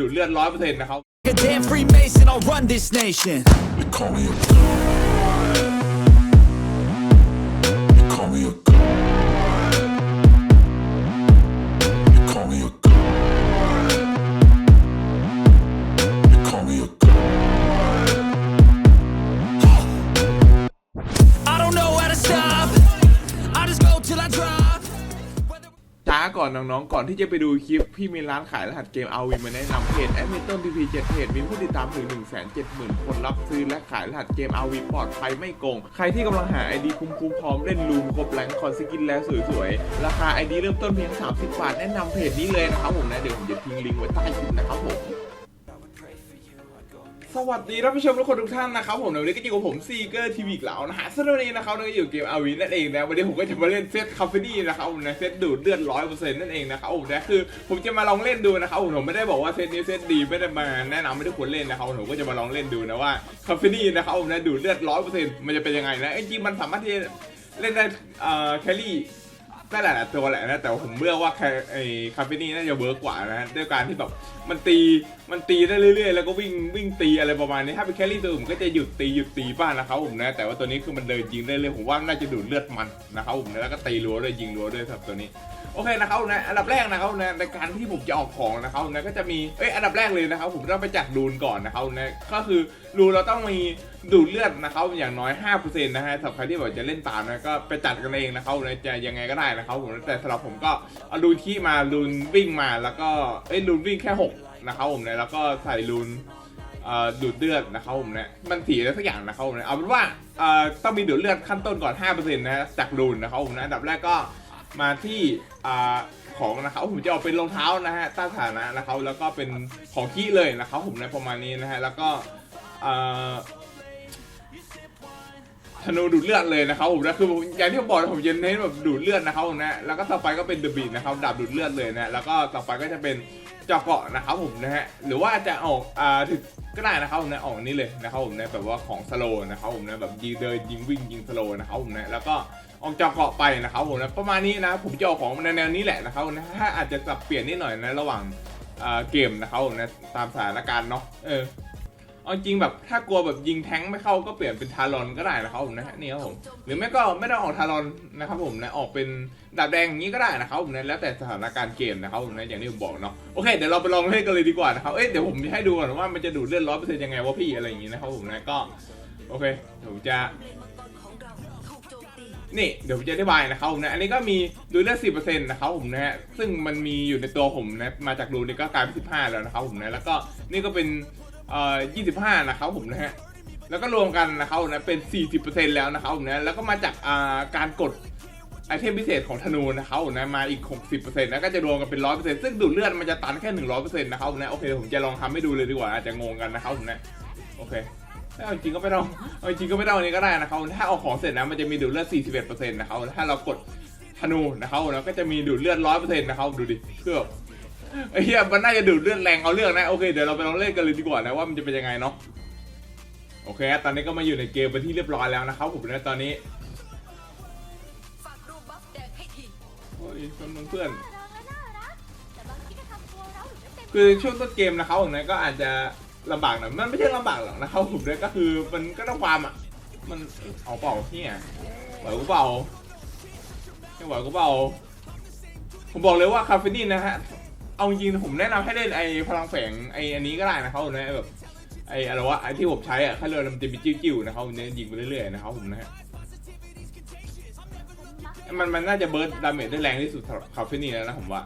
ดูดเลือดร้อยเปอร์เซ็นต์นะครับ A damn Freemason, I'll run this nation. They call me a น้องๆ ก่อนที่จะไปดูคลิป พี่มีร้านขายรหัสเกมเอาวีมาแนะนำเพจแอดมินต้นทีพีเจ็ดเพจมีผู้ติดตามถึง 1 7 0 0 0 0 คนรับซื้อและขายรหัสเกมเอาวีปลอดภัยไม่โกง ใครที่กำลังหาไอดีคุ้มๆพร้อมเล่นลูมครบแรงคอนสกินแล้วสวยๆ ราคาไอดีเริ่มต้นเพียง 30 บาท แนะนำเพจนี้เลยนะครับผมนะ เดี๋ยวผมจะทิ้งลิงก์ไว้ใต้คลิปนะครับผม สวัสดีท่านผู้ชมทุกคนทุกท่านนะครับผมในวันนี้ก็อยู่กับผมซีเกอร์ทีวีอีกแล้วนะฮะซึ่งวันนี้นะครับเราก็อยู่เกมอาวีนั่นเองนะวันนี้ผมก็จะมาเล่นเซตคาเฟนี่นะครับผมนะเซตดูดเลือดร้อยเปอร์เซ็นต์นั่นเองนะครับผมนะคือผมจะมาลองเล่นดูนะครับผมผมไม่ได้บอกว่าเซตนี้เซตดีไม่ได้มาแนะนำไม่ได้ควรเล่นนะครับผมก็จะมาลองเล่นดูนะว่าคาเฟนี่นะครับผมนะดูดเลือดร้อยเปอร์เซ็นต์มันจะเป็นยังไงนะจริงมันสามารถที่เล่นได้เอ่อแครี่ได้หลายๆตัวแหละนะแต่ผมเลือว่าไอคาเฟนี่น่าจะเวิร์กกว่านะด้วยการที่แบบมันตีมันตีได้เรื่อยๆ แล้วก็วิ่งวิ่งตีอะไรประมาณนี้ถ้าเป็นแคลรี่ตัวอื่นก็จะหยุดตีหยุดตีบ้างนะครับผมนะ แต่ว่าตัวนี้คือมันเดินยิงได้เลยผมว่าน่าจะดูดเลือดมันนะครับผมนะแล้วก็ตีรัวด้วยยิงรัวด้วยครับตัวนี้โอเคนะครับนะอันดับแรกนะครับนะในการที่ผมจะออกของนะครับนะก็จะมีเอ้ยอันดับแรกเลยนะครับ ผมต้องไปจัดรูนก่อนนะครับนะก็คือรูนเราต้องมีดูดเลือดนะครับอย่างน้อย5%นะฮะสำหรับใครที่แบบจะเล่นตามนะก็ไปจัดกันเองนะครับนะจะยังไงก็ได้นะครับผมแต่สำหรับผมก็เอารูนที่มารูนวิ่งมาแล้วก็เอ้ยรูนวิ่งแค่ 6 นะครับผมนะแล้วก็ใส่รูนดูดเลือดนะครับผมเนี่ยมันสีอะไรสักอย่างนะครับผมเนี่ยเอาเป็นว่าต้องมีดูดเลือดขั้นต้นก่อน 5%นะฮะจากรูนนะครับผมนะอันดับแรกก็มาที่ของนะครับผมจะเอาเป็นรองเท้านะฮะต้านฐานะนะครับแล้วก็เป็นของขี้เลยนะครับผมในประมาณนี้นะฮะแล้วก็ธนูดูดเลือดเลยนะครับผมนะคืออย่างที่ผมบอกผมจะเน้นแบบดูดเลือดนะครับผมนะแล้วก็ต่อไปก็เป็นเดอะบีนะครับดาบดูดเลือดเลยนะแล้วก็ต่อไปก็จะเป็น เจาะเกาะนะครับผมนะฮะหรือว่าจะออกอ่าถึงก็ได้นะครับผมนะออกนี้เลยนะครับผมนะแบบว่าของสโลนะครับผมนะแบบยิงเดินยิงวิ่งยิงสโลนะครับผมนะแล้วก็ออกจากเกาะไปนะครับผมนะประมาณนี้นะผมจะออกของในแนวนี้แหละนะครับผมนะถ้าอาจจะปรับเปลี่ยนนิดหน่อยนะระหว่างเกมนะครับผมนะตามสถานการณ์เนาะเออ เอาจริงแบบถ้ากลัวแบบยิงแท้งไม่เข้าก็เปลี่ยนเป็นทารอนก็ได้นะครับผมนะฮะนี่ครับผมหรือไม่ก็ไม่ต้องออกทารอนนะครับผมนะออกเป็นดาบแดงอย่างนี้ก็ได้นะครับผมนะแล้วแต่สถานการณ์เกมนะครับผมนะอย่างที่ผมบอกเนาะโอเคเดี๋ยวเราไปลองเล่นกันเลยดีกว่านะครับเอ้ยเดี๋ยวผมจะให้ดูก่อนว่ามันจะดูดเลือดร้อยเปอร์เซ็นต์ยังไงวะพี่อะไรอย่างนี้นะครับผมนะก็โอเคเดี๋ยวผมจะนี่เดี๋ยวผมจะอธิบายนะครับผมนะอันนี้ก็มีดูดเลือดสิบเปอร์เซ็นต์นะครับผมนะฮะซึ่งมันมีอยู่ในตัวผมนะมาจากรูนี่ก็กลายเป็นสิบห้าแล้วนะครับผมนะแล้วก็นี่ก็เป็น เอ่อยี่สิบห้านะครับผมนะฮะแล้วก็รวมกันนะครับนะเป็น 40%แล้วนะครับนะแล้วก็มาจากอ่าการกดไอเทมพิเศษของธนูนะครับนะมาอีก 60%แล้วก็จะรวมกันเป็น 100%ซึ่งดูดเลือดมันจะตันแค่ 100%นะครับนะโอเคผมจะลองทำให้ดูเลยดีกว่าอาจจะงงกันนะครับนะโอเคถ้าเอาจริงก็ไม่ต้องเอาจริงก็ไม่ต้องอันนี้ก็ได้นะครับถ้าเอาของเสร็จนะมันจะมีดูดเลือด 41%นะครับถ้าเรากดธนูนะครับนะก็จะมีดูดเลือด 100%นะครับดูดิเพื่อ ไอ้เหี้ยมันน่าจะดูดเลือดแรงเอาเรื่องนะโอเคเดี๋ยวเราไปลองเล่นกันเลยดีกว่านะว่ามันจะเป็นยังไงเนาะโอเค ตอนนี้ก็มาอยู่ในเกมเป็นที่เรียบร้อยแล้วนะครับผมนะตอนนี้โอ้ยเพื่อนเพื่อนคือช่วงต้นเกมนะครับผมนะก็อาจจะลำบากหน่อยมันไม่ใช่ลำบากหรอกนะครับผมนะก็คือมันก็ต้องความอะมันเอาเปล่าเนี่ยไหวกูเปล่าไม่ไหวกูเปล่าผมบอกเลยว่าคาเฟนี่นะฮะ เอาจริงผมแนะนำให้เล่นไอ้พลังแฝงไอ้อันนี้ก็ได้นะครับผมนะแบบไอ้อะไรวะไอ้ที่ผมใช้อะแค่เรือมันจะมีจิ้วๆนะครับผมเนี่ยยิงไปเรื่อยๆนะครับผมนะฮะมันมันน่าจะเบิร์ดดาเมจได้แรงที่สุดสำหรับคาเฟนี่แล้วนะผมว่า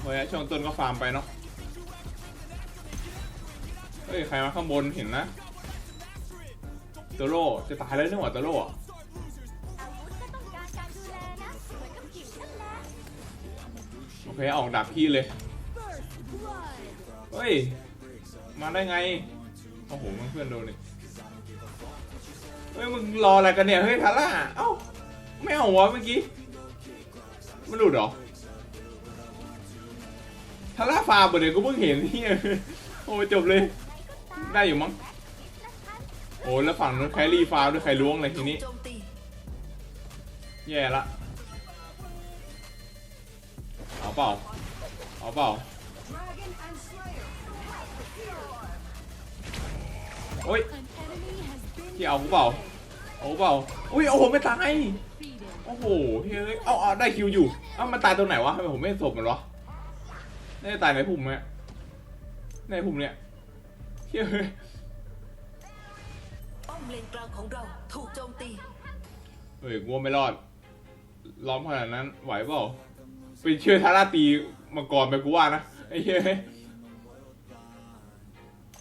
เฮ้ยช่วงต้นก็ฟาร์มไปเนาะเฮ้ย ใครมาข้างบนเห็นนะโตโร่จะตายแล้วนี่หว่าโตโร่อะ โอเคออกดาบพี่เลย เฮ้ย มาได้ไง โอ้โหเพื่อนโดนนี่เฮ้ยมึงรออะไรกันเนี่ย เฮ้ยทาร่า เอ้า ไม่เอาวะเมื่อกี้ มันหลุดหรอทาร่าฟาร์มเดี๋ยวกูเพิ่งเห็นนี่โอ้จบเลย ได้อยู่มั้ง โอ้แล้วฝั่งนู้นแครี่ฟาร์มด้วยใครล้วงเลยทีนี้ แย่ละ เอาเปล่า เอาเปล่า โอ้ย An enemy has been ที่เอากูเปล่า เอากูเปล่า อุ้ยโอ้โหไม่ตาย defeated. โอ้โหเฮ้ยเอาเอาได้คิวอยู่ เอ้ามันตายตรงไหนวะทำไมผมไม่เห็นศพมันวะน่าจะตายในพุ่มไหมในพุ่มเนี่ยเฮ้ยป้อมเลนกลางของเราถูกโจมตี เฮ้ยกูว่าไม่รอด ล้อมขนาดนั้นไหวเปล่า ไปเชื่อทาราตีมาก่อนไปกูว่านะไอ้เฮ้ย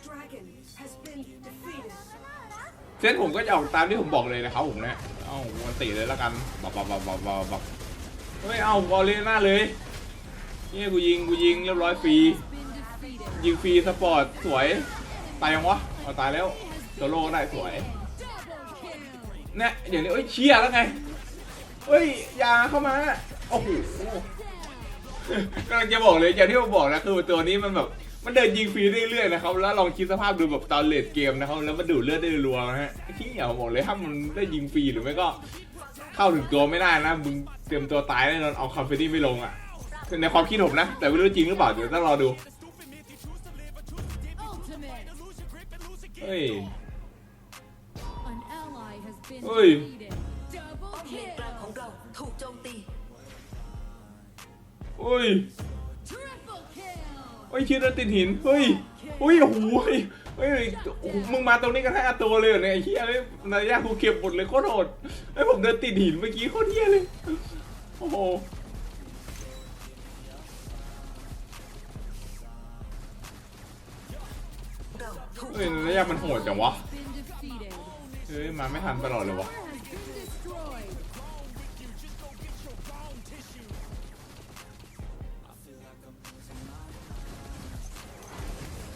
Dragon has been defeated. เซตผมก็จะออกตามที่ผมบอกเลยนะครับผมเนี่ยเอ้าวันติเลยแล้วกันบับบับบับบับบับบับเฮ้ยเอาบอลเลยหน้าเลยนี่กูยิงกูยิงเรียบร้อยฟรี Been defeated. ยิงฟรีสปอร์ตสวยตายยังวะเอาตายแล้วโซโล่ก็ได้สวย Double kill. เนี่ยเดี๋ยวนี้เอ้ยเชียร์แล้วไงเฮ้ยอยาเข้ามาโอ้โห กำลังจะบอกเลยอย่างที่ผมบอกนะคือตัวนี้มันแบบมันเดินยิงฟรีเรื่อยๆนะครับแล้วลองคิดสภาพดูแบบตอนเลดเกมนะครับแล้วมันดูดเลือดได้รัวนะฮะที่อย่าบอกเลยถ้ามันได้ยิงฟรีหรือไม่ก็ เข้าถึงตัวไม่ได้นะมึงเตรียมตัวตายแน่นอนเอาคอมเฟนี่ไม่ลงอะในความคิดผมนะ แต่ไม่รู้จริงหรือเปล่าเดี๋ยวต้องรอดู Ultimate. เฮ้ย An ally has been Oi. defeated. ป้อ Double มเลนกลางของ kill. เราถูกโจมตี เฮ้ยเฮ้ยชื่อนั้นติดหินเฮ้ยเฮ้ยโอ้โหเฮ้ยมึงมาตรงนี้กันให้อาตัวเลยเหรอเนี่ยไอ้เฮียเลยนายากูเก็บหมดเลยโคตรโหดไอ้ผมเดินติดหินเมื่อกี้โคตรเฮียเลยโอ้โหเราถูกเฮ้ยนายามันโหดจังวะเฮ้ยมาไม่ทันตลอดเลยวะ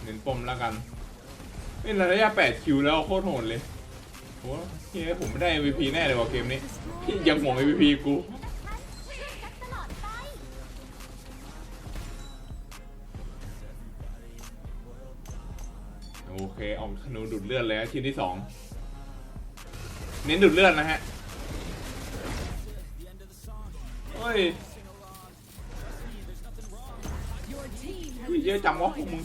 เน้นปมแล้วกันเฮ้ยนายาแปดคิวแล้วโคตรโหดเลยโอ้เฮ้ยผมไม่ได้ MVP แน่เลยว่ะเกมนี้ ยังห่วง MVP กูโอเคออกธนูดูดเลือดเลยนะทีที่สองเน้นดูดเลือดนะฮะเฮ้ย Your team has อุ้ยเยอะจังวะพวกมึง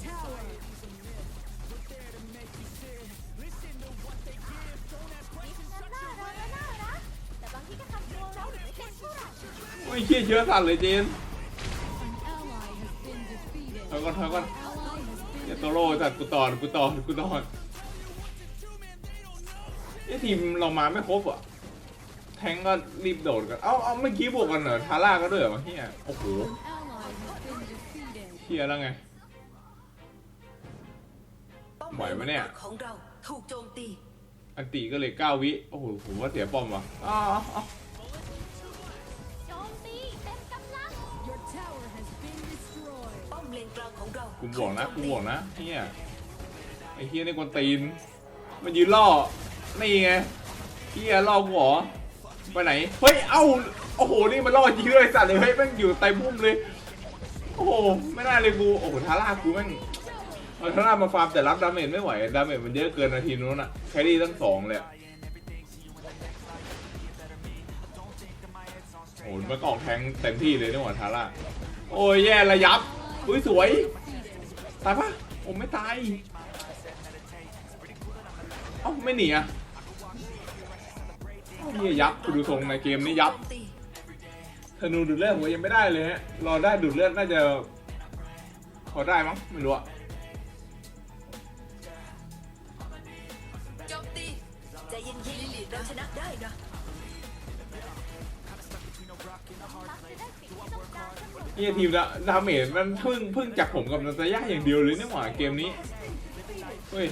อ้ยเชี่ยเชื้อสัตว์เลยเจน An ally has been defeated. ถอยก่อนถอยก่อน Ally has เหี้ย been โตโร่จัดกูต่อกูต่อกูต่อไอ้ทีมเรามาไม่ครบอะ แทงก็รีบโดดกัน เอ้าเอ้าเมื่อกี้บวกกันเหรอ ทาร่าก็ด้วยเหรอเฮียโอ้โห An ally has been defeated. เฮียแล้วไงป้อมไหวปะเนี่ยของเราถูกโจมตีอันติก็เลยเก้าวิ โอ้โหผมว่าเสียป้อมว่ะอ้าวอ้ กลางของเรากูบอกนะกูถูโจมตีบอกนะเฮียไอ้เฮียนี่กวนตีน มันยืนล่อนี่ไงเฮียล่อกูเหรอไปไหนเฮ้ยเอ้าโอ้โหนี่มันล่อจริงเลยสัตว์เลยเฮ้ยแม่งอยู่ใต้พุ่มเลยโอ้โหไม่น่าเลยกูโอ้โหทาร่ากูแม่งเอาทาร่ามาฟาร์มแต่รับดาเมจไม่ไหวดาเมจมันเยอะเกินนาทีนู้นอะแครี่ตั้งสองเลยอะโอ้โหมันก็ออกแทงเต็มที่เลยนี่หว่าทาร่าโอ้ยแย่ระยับ อุ้ยสวย ตายปะผมไม่ตาย เอ้าไม่หนีอะเฮียยับดูทรงในเกมนี้ยับธนูดูดเลือดผมยังไม่ได้เลยฮะ รอได้ดูดเลือดน่าจะพอได้มั้งไม่รู้อะใจเย็นๆเราชนะได้นะ นี่ทีมละดาเมจมันเพิ่งเพิ่งจากผมกับนาตาย่าอย่างเดียวเลยนี่หว่าเกมนี้ เฮ้ย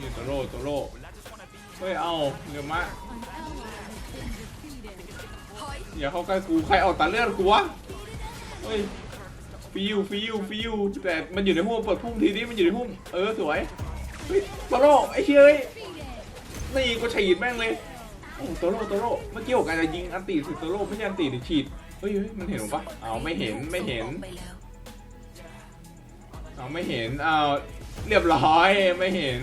นี่โตโร่โตโร่เฮ้ย เอาเร็วมากอย่าเข้าใกล้กู ใครเอาตัดเลือดกูวะ เฮ้ย ฟิวฟิวฟิวแต่มันอยู่ในพุ่มเปิดพุ่มทีนี้มันอยู่ในพุ่มเออ สวย เฮ้ยโตโร่ไอ้เชยเอ้ย Defeated. นี่กูฉีดแม่งเลยโอ้โตโร่โตโร่เมื่อกี้ผมกำลังจะยิงอันตีสิโตโร่ไม่ใช่อันตีหรือฉีดเฮ้ยเฮ้ยมันเห็นผมปะเอาไม่เห็นไม่เห็นไปแล้วเอาไม่เห็นเอาเรียบร้อยไม่เห็น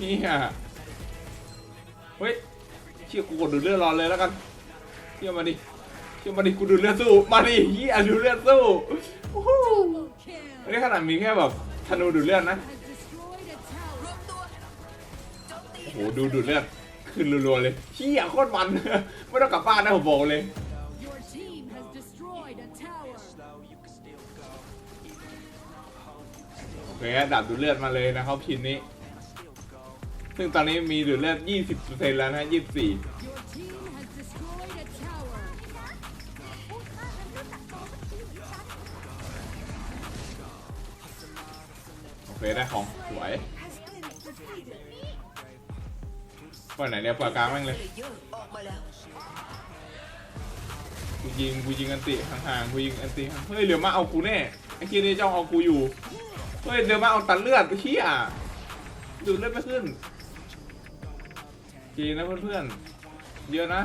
นี่ฮะเฮ้ยเชี่ยกูกดดูเลือดรอนเลยแล้วกันเชี่ยมาดิเชี่ยมาดิกูดูเลือดสู้มาดิเฮียดูเลือดสู้โอ้โหอันนี้ขนาดมีแค่แบบธนูดูเลือดนะ โจมตีโอ้โหดูดูดเลือดขึ้นรัวๆเลยเฮียโคตรมัน ไม่ต้องกลับบ้านนะผมบอกเลย Your team has destroyed a tower. โอเคดับดูดเลือดมาเลยนะครับชิ้นนี้ ซึ่งตอนนี้มีดูดเลือด 20%แล้วนะ24 Your team has destroyed a tower. พูดมากแล้วไม่รู้จักโตสักทีเหมือนกันโอเคได้ของสวย ปล่อยไหนเนี่ยปล่อยกลางแม่งเลยกูยิงกูยิงอันติห่างๆกูยิงอันติห่างเฮ้ยเหลือมาเอากูแน่ไอ้คีนี่จ้องเอากูอยู่เฮ้ยเหลือมาเอาตัดเลือดเฮียดูดเลือดไม่ขึ้นจีนะเพื่อนๆเยอะนะ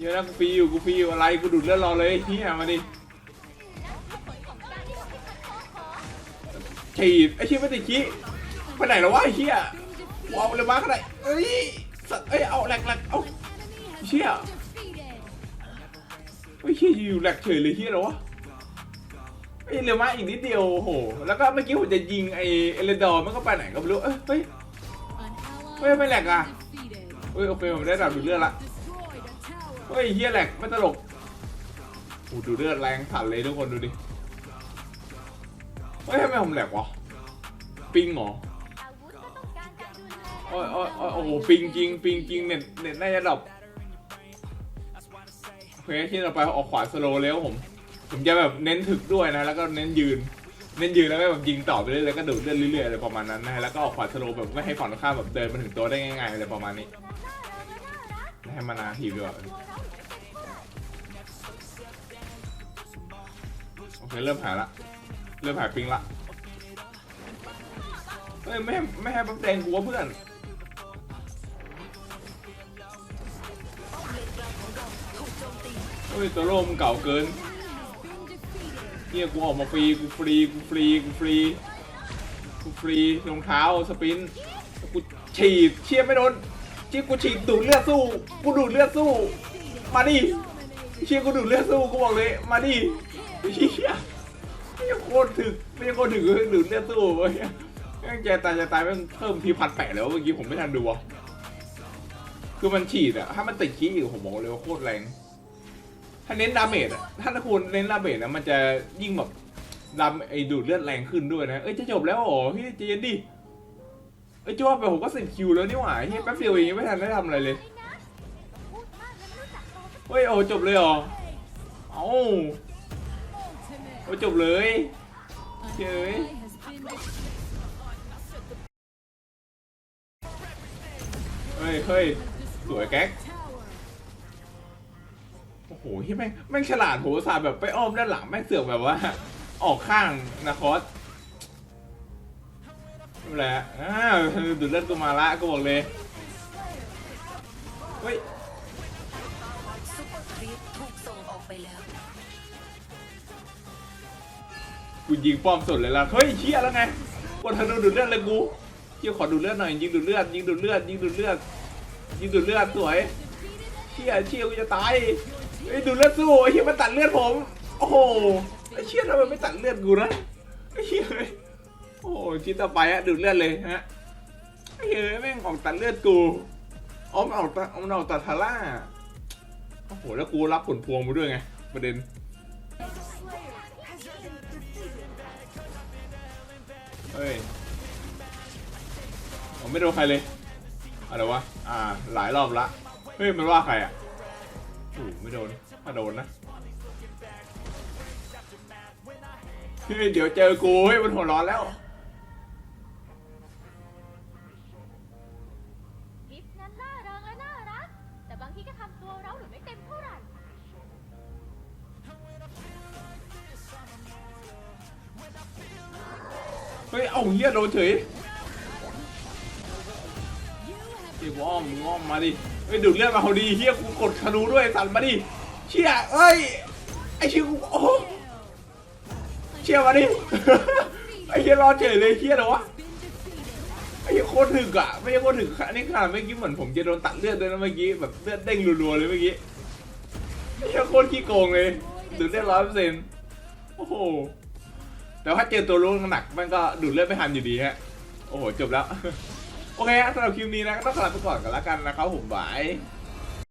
เยอะนะกูฟรีอยู่กูฟรีอยู่อะไรกูดูดเลือดรอเลยเฮียมาดินั่นคือผลของการที่เราไม่ทันขอขอฉีดไอ้เชี่ยไม่ติดขี้ไปไหนแล้ววะไอ้เฮียกูเอาเลยมาก็ได้ เอ้ยสัตว์เอ้ยเอาแหลกแหลกเอาเชี่ย Defeated. เฮ้ยเฮียอยู่แหลกเฉยเลยเฮียหรอวะไอ้ยเรือมาอีกนิดเดียวโหแล้วก็เมื่อกี้ผมจะยิงไอ้เอเลดอร์มันก็ไปไหนก็ไม่รู้เอ้ยเฮ้ยเฮ้ยไม่แหลกอะเฮ้ยโอเคผมได้ดับดูเลือดละเฮ้ยเฮียแหลกไม่ตลกโอ้ดูเลือดแรงสั่นเลยทุกคนดูดิเฮ้ยทำไมผมแหลกวะปิงเหรอ อ้ยโอ้ยโอ้โอ้โหปิงจริงปิงจริงเน็ตเน็ตน่าจะดับโอเคที่เราไปออกขวาสโลว์แล้วผม ผมจะแบบเน้นถึกด้วยนะ แล้วก็เน้นยืน เน้นยืนแล้วก็แบบยิงต่อไปเรื่อยๆแล้วก็ดูดเลือดเรื่อยๆอะไรประมาณนั้นนะแล้วก็ออกขวาสโลว์แบบไม่ให้ฝั่งตรงข้ามแบบเดินมาถึงตัวได้ง่ายๆอะไรประมาณนี้ไม่ให้มานาทีดีกว่าโอเคเริ่มหายละเริ่มหายปิงละเฮ้ยไม่ให้ไม่ให้ปั๊บแดงกูว่าเพื่อน เฮ้ยตัวโลมเก่าเกินเฮียกูออกมาฟรีกูฟรีกูฟรีกูฟรีกูฟรีรองเท้าสปินกูฉีดเชี่ยไม่โดนเชี่ยกูฉีดดูดเลือดสู้กูดูดเลือดสู้ มาดิเชี่ยกูดูดเลือดสู้กูบอกเลยมาดิเชี่ยไม่ใช่โคตรถึกไม่ใช่โคตรถึกดูดเลือดสู้เว้ยแม่งใจตายจะตายม่งเพิ่มทีพันแปดแล้วเมื่อกี้ผมไม่ทันดูอะคือมันฉีดอะถ้ามันติดขี้อยู่ผมบอกเลยว่าโคตรแรง ถ้าเน้นดาเมจอะถ้าคุณเน้นดาเมจนะมันจะยิ่งแบบดาไอ้ดูดเลือดแรงขึ้นด้วยนะ เอ้ยจะจบแล้วเหรอพี่ใจเย็นดิ เอ้ยจ้าไปผมก็สิบคิวแล้วนี่หว่าเฮ้ยแป๊บเดียวเองยังไม่ทันได้ทำอะไรเลยพูดมากแล้วไม่รู้จักโตสักทีเฮ้ยโอ้จบเลยเหรอ เอ้า Ultimate. โอ้จบเลย An Okay. ally has been defeated. เฮ้ยเฮ้ยสวยแก๊ก Tower. โอ้โหที่แม่งแม่งฉลาดโหสาแบบไปอ้อมด้านหลังแม่งเสือกแบบว่า ออกข้างนะคอสนั่นแหละอ้าวดูดเลือดกูมาละก็บอกเลยเฮ้ยซุปเปอร์ครีปถูกส่งออกไปแล้ว กูยิงป้อมสุดเลยล่ะ เฮ้ยเชี่ยแล้วไงกดธนูดูดเลือดเลยกูเชี่ยขอดูดเลือดหน่อยยิงดูดเลือดยิงดูดเลือดยิงดูดเลือดยิงดูดเลือดสวยเชี่ยเชี่ยกูจะตาย ไอ้ดูเลือดสู้ไอ้เชี่ยมันตัดเลือดผม โอ้โหไอ้เชี่ยทำไมไม่ตัดเลือดกูนะไอ้เชี่ยโอ้โหชิ้นต่อไปอะดูดเลือดเลยฮะไอ้เฮ้ยแม่งออกตัดเลือดกูอ๋อมันออกตัดมันออกตัดทาร่าโอ้โหแล้วกูรับผลพวงมาด้วยไงประเด็นเฮ้ยผมไม่โดนใครเลยอะไรวะอ่าหลายรอบละเฮ้ยมันว่าใครอะ โอ้โหไม่โดนถ้าโดนนะเฮ้ยเดี๋ยวเจอกูเฮ้ยมันหัวร้อนแล้วกิฟต์นั้นน่ารักและน่ารัก แต่บางทีก็ทำตัวเราหรือไม่เต็มเท่าไหร่ เฮ้ยเอ้าเฮียโดนเฉยเฮียกูอ้อมมึงอ้อมมาดิ เฮ้ยดูดเลือดมาเขาดีเฮียกูกดธนูด้วยสั่นมาดิเชี่ยเอ้ยไอเชี่ยกูโอ้เชี่ยมาดิไอเชี่ยรอเฉยเลยเชี่ยเหรอวะไอ้เหี้ยโคตรถึกอะไม่ใช่โคตรถึกอันนี้ขนาดเมื่อกี้เหมือนผมจะโดนตัดเลือดด้วยนะเมื่อกี้แบบเลือดเด้งรัวๆเลยเมื่อกี้ไอ้เหี้ยโคตรขี้โกงเลยดูดได้ร้อยเปอร์เซ็นต์โอ้โหแต่ถ้าเจอตัวลูกหนักมันก็ดูดเลือดไม่ทันอยู่ดีฮะโอ้โหจบแล้ว โอเคสำหรับคลิปนี้นะก็ต้องขอลาไปก่อนกันแล้วกันนะครับผมบาย